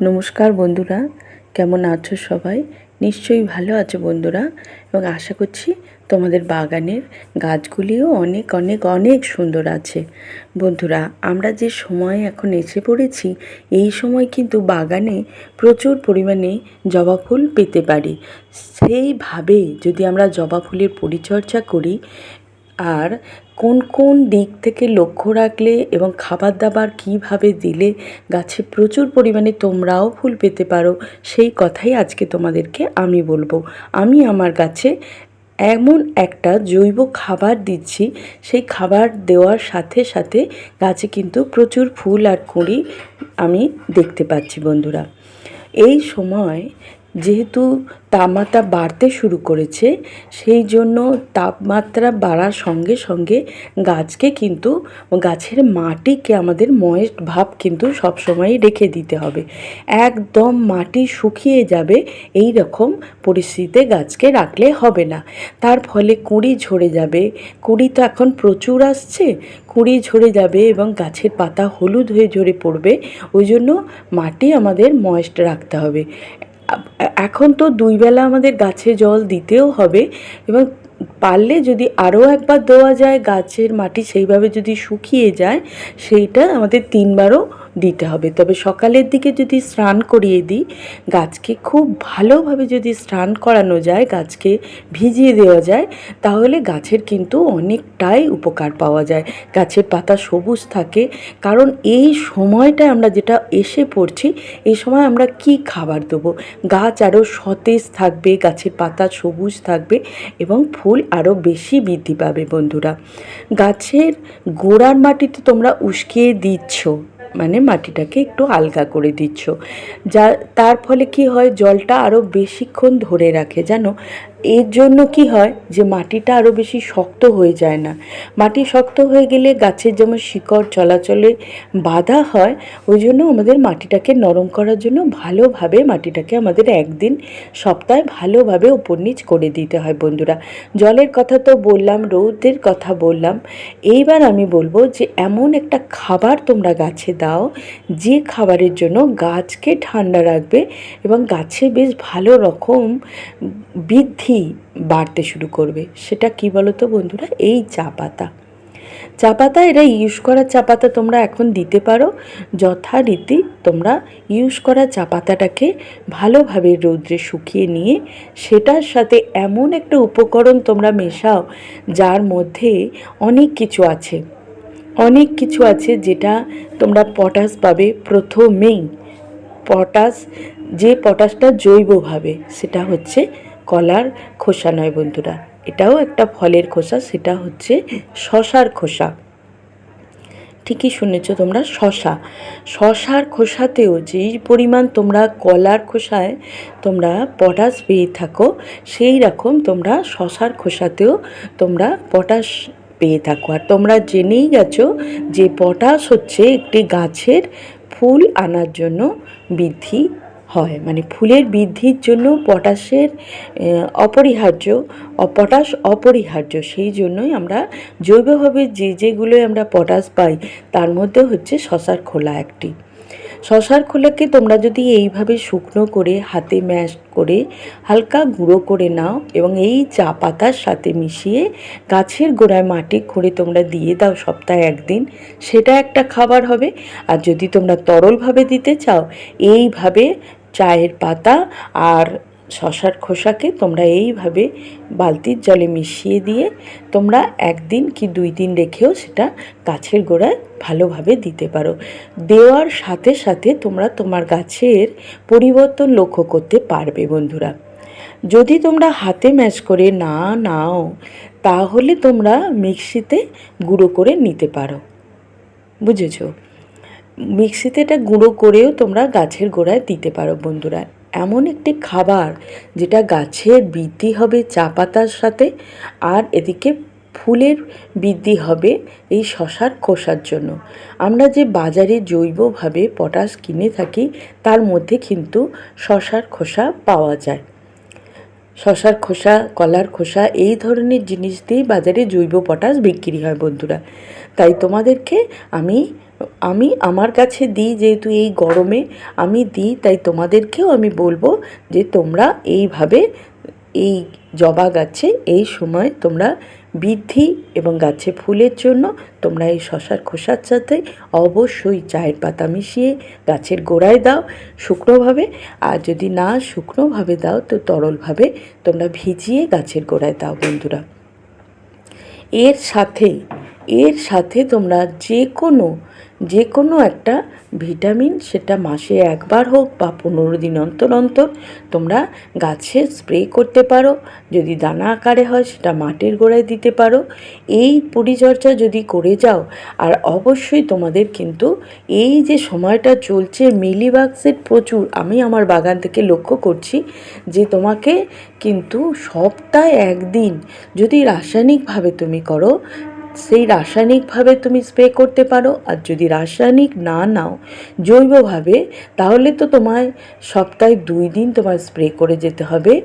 নমস্কার বন্ধুরা, কেমন আছো সবাই? নিশ্চয়ই ভালো আছো বন্ধুরা এবং আশা করছি তোমাদের বাগানের গাছগুলিও অনেক অনেক অনেক সুন্দর আছে। বন্ধুরা, আমরা যে সময় এখন এসে পড়েছি, এই সময় কিন্তু বাগানে প্রচুর পরিমাণে জবা ফুল পেতে পারি। সেইভাবে যদি আমরা জবা ফুলের পরিচর্যা করি, আর কোন কোন দিক থেকে লক্ষ্য রাখলে এবং খাবার দাবার কীভাবে দিলে গাছে প্রচুর পরিমাণে তোমরাও ফুল পেতে পারো, সেই কথাই আজকে তোমাদেরকে আমি বলব। আমি আমার গাছে এমন একটা জৈব খাবার দিচ্ছি, সেই খাবার দেওয়ার সাথে সাথে গাছে কিন্তু প্রচুর ফুল আর কুঁড়ি আমি দেখতে পাচ্ছি বন্ধুরা। এই সময় যেহেতু তাপমাত্রা বাড়তে শুরু করেছে, সেই জন্য তাপমাত্রা বাড়ার সঙ্গে সঙ্গে গাছকে কিন্তু, গাছের মাটিকে আমাদের ময়েস্ট ভাব কিন্তু সবসময়ই রেখে দিতে হবে। একদম মাটি শুকিয়ে যাবে, এই রকম পরিস্থিতিতে গাছকে রাখলে হবে না। তার ফলে কুঁড়ি ঝরে যাবে, কুঁড়ি তো এখন প্রচুর আসছে, কুঁড়ি ঝরে যাবে এবং গাছের পাতা হলুদ হয়ে ঝরে পড়বে, ওই জন্য মাটি আমাদের ময়েস্ট রাখতে হবে। এখন তো দুই বেলা আমাদের গাছে জল দিতেও হবে এবং পারলে যদি আরও একবার দেওয়া যায় গাছের মাটি সেইভাবে যদি শুকিয়ে যায়, সেইটা আমাদের তিনবারও দিতে হবে। তবে সকালের দিকে যদি স্নান করিয়ে দিই, গাছকে খুব ভালোভাবে যদি স্নান করানো যায়, গাছকে ভিজিয়ে দেওয়া যায়, তাহলে গাছের কিন্তু অনেকটাই উপকার পাওয়া যায়। গাছের পাতা সবুজ থাকে। কারণ এই সময়টা আমরা যেটা এসে পড়ছি এই সময় আমরা কি খাবার দেবো? গাছ আরও সতেজ থাকবে, গাছের পাতা সবুজ থাকবে এবং ফুল আরও বেশি বৃদ্ধি পাবে বন্ধুরা। গাছের গোড়ার মাটিতে তোমরা উস্কিয়ে দিচ্ছ। মানে মাটিটাকে একটু আলগা করে দিচ্ছ। যা, তার ফলে কি হয়, জলটা আরও বেশিক্ষণ ধরে রাখে, জানো? এর জন্য কি হয় যে মাটিটা আরও বেশি শক্ত হয়ে যায় না। মাটি শক্ত হয়ে গেলে গাছের যেমন শিকড় চলাচলে বাধা হয়, ওই জন্য আমাদের মাটিটাকে নরম করার জন্য ভালোভাবে মাটিটাকে আমাদের একদিন সপ্তাহে ভালোভাবে উপর নিচ করে দিতে হয়, বন্ধুরা। জলের কথা তো বললাম, রৌদের কথা বললাম। এইবার আমি বলব যে এমন একটা খাবার তোমরা গাছে দাও যে খাবারের জন্য গাছকে ঠান্ডা রাখবে এবং গাছে বেশ ভালো রকম বৃদ্ধি বাড়তে শুরু করবে। সেটা কি বলো তো বন্ধুরা? এই চা পাতা। চা পাতা, এরা ইউজ করা চা পাতা তোমরা এখন দিতে পারো। যথারীতি তোমরা ইউজ করা চা পাতাটাকে ভালোভাবে রৌদ্রে শুকিয়ে নিয়ে সেটার সাথে এমন একটা উপকরণ তোমরা মেশাও যার মধ্যে অনেক কিছু আছে। অনেক কিছু আছে যেটা তোমরা পটাশ পাবে প্রথমেই। পটাশ যে পটাশটা জৈবভাবে সেটা হচ্ছে কলার খোসা নয় বন্ধুরা। এটাও একটা ফলের খোসা, সেটা হচ্ছে শশার খোসা। ঠিকই শুনেছ তোমরা, শশা। শশার খোসাতেও যেই পরিমাণ তোমরা কলার খোসায় তোমরা পটাশ পেয়ে থাকো, সেই রকম তোমরা শশার খোসাতেও তোমরা পটাশ পেয়ে থাকো। আর তোমরা জেনেই গেছো যে পটাশ হচ্ছে একটি গাছের ফুল আনার জন্য বৃদ্ধি হয়। মানে ফুলের বৃদ্ধির জন্য পটাশের অপরিহার্য, পটাশ অপরিহার্য, সেই জন্যই আমরা জৈবভাবে যে যেগুলোই আমরা পটাশ পাই, তার মধ্যে হচ্ছে শশার খোলা একটি। শশার খোলাকে তোমরা যদি এইভাবে শুকনো করে হাতে ম্যাশ করে হালকা গুঁড়ো করে নাও এবং এই চা পাতার সাথে মিশিয়ে গাছের গোড়ায় মাটি খুঁড়ে তোমরা দিয়ে দাও সপ্তাহে একদিন, সেটা একটা খাবার হবে। আর যদি তোমরা তরলভাবে দিতে চাও, এইভাবে চায়ের পাতা আর শশার খোসাকে তোমরা এইভাবে বালতির জলে মিশিয়ে দিয়ে তোমরা একদিন কি দুই দিন রেখেও সেটা গাছের গোড়ায় ভালোভাবে দিতে পারো। দেওয়ার সাথে সাথে তোমরা তোমার গাছের পরিবর্তন লক্ষ্য করতে পারবে বন্ধুরা। যদি তোমরা হাতে ম্যাচ করে না নাও, তাহলে তোমরা মিক্সিতে গুঁড়ো করে নিতে পারো। বুঝেছ? মিক্সিতে এটা গুঁড়ো করেও তোমরা গাছের গোড়ায় দিতে পারো বন্ধুরা। এমন একটি খাবার যেটা গাছের বৃদ্ধি হবে চা পাতার সাথে আর এদিকে ফুলের বৃদ্ধি হবে এই শশার খোসার জন্য। আমরা যে বাজারে জৈবভাবে পটাশ কিনে থাকি, তার মধ্যে কিন্তু শশার খোসা পাওয়া যায়। শশার খোসা, কলার খোসা এই ধরনের জিনিস দিয়েই বাজারে জৈব পটাশ বিক্রি হয় বন্ধুরা। তাই তোমাদেরকে আমি আমি আমার কাছে দিই যেহেতু এই গরমে, আমি দিই, তাই তোমাদেরকেও আমি বলব যে তোমরা এইভাবে এই জবা গাছে এই সময় তোমরা বৃদ্ধি এবং গাছে ফুলের জন্য তোমরা এই শশার খোসার সাথে অবশ্যই চায়ের পাতা মিশিয়ে গাছের গোড়ায় দাও শুকনোভাবে। আর যদি না শুকনোভাবে দাও, তো তরলভাবে তোমরা ভিজিয়ে গাছের গোড়ায় দাও বন্ধুরা। এর সাথে এর সাথে তোমরা যে কোনো যে কোনো একটা ভিটামিন সেটা মাসে একবার হোক বা পনেরো দিন অন্তর অন্তর তোমরা গাছে স্প্রে করতে পারো। যদি দানা আকারে হয় সেটা মাটির গোড়ায় দিতে পারো। এই পরিচর্যা যদি করে যাও, আর অবশ্যই তোমাদের কিন্তু এই যে সময়টা চলছে মিলিবাক্সের প্রচুর, আমি আমার বাগান থেকে লক্ষ্য করছি যে তোমাকে কিন্তু সপ্তাহে একদিন যদি রাসায়নিকভাবে তুমি করো সেই রাসায়নিকভাবে তুমি স্প্রে করতে পারো। আর যদি রাসায়নিক না নাও জৈবভাবে, তাহলে তো তোমায় সপ্তাহে দুই দিন তোমার স্প্রে করে যেতে হবে।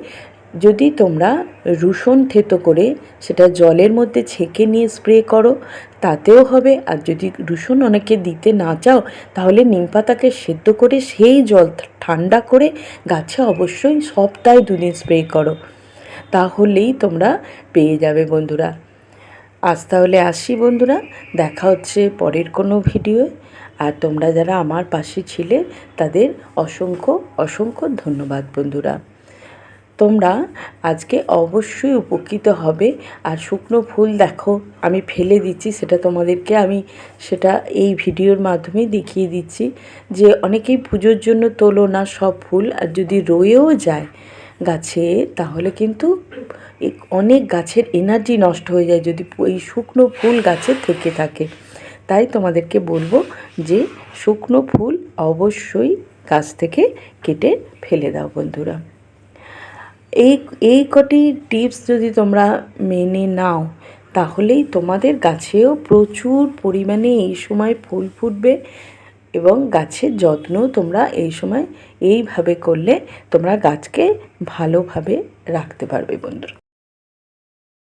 যদি তোমরা রসুন থেতো করে সেটা জলের মধ্যে ছেঁকে নিয়ে স্প্রে করো, তাতেও হবে। আর যদি রসুন অনেকে দিতে না চাও, তাহলে নিম পাতাকে সেদ্ধ করে সেই জল ঠান্ডা করে গাছে অবশ্যই সপ্তাহে দুদিন স্প্রে করো। তাহলেই তোমরা পেয়ে যাবে বন্ধুরা। আজ তাহলে আসি বন্ধুরা, দেখা হচ্ছে পরের কোনো ভিডিও আর তোমরা যারা আমার পাশে ছিলে, তাদের অসংখ্য অসংখ্য ধন্যবাদ বন্ধুরা। তোমরা আজকে অবশ্যই উপকৃত হবে। আর শুকনো ফুল দেখো, আমি ফেলে দিচ্ছি, সেটা তোমাদেরকে আমি সেটা এই ভিডিওর মাধ্যমেই দেখিয়ে দিচ্ছি। যে অনেকেই পুজোর জন্য তোলো না সব ফুল, আর যদি রয়েও যায় গাছে, তাহলে কিন্তু অনেক গাছের এনার্জি নষ্ট হয়ে যায় যদি এই শুকনো ফুল গাছে থেকে থাকে। তাই তোমাদেরকে বলব যে শুকনো ফুল অবশ্যই গাছ থেকে কেটে ফেলে দাও বন্ধুরা। এই এই কটি টিপস যদি তোমরা মেনে নাও, তাহলেই তোমাদের গাছেও প্রচুর পরিমাণে এই সময় ফুল ফুটবে। এবং গাছের যত্ন তোমরা এই সময় এইভাবে করলে তোমরা গাছকে ভালোভাবে রাখতে পারবে বন্ধুরা।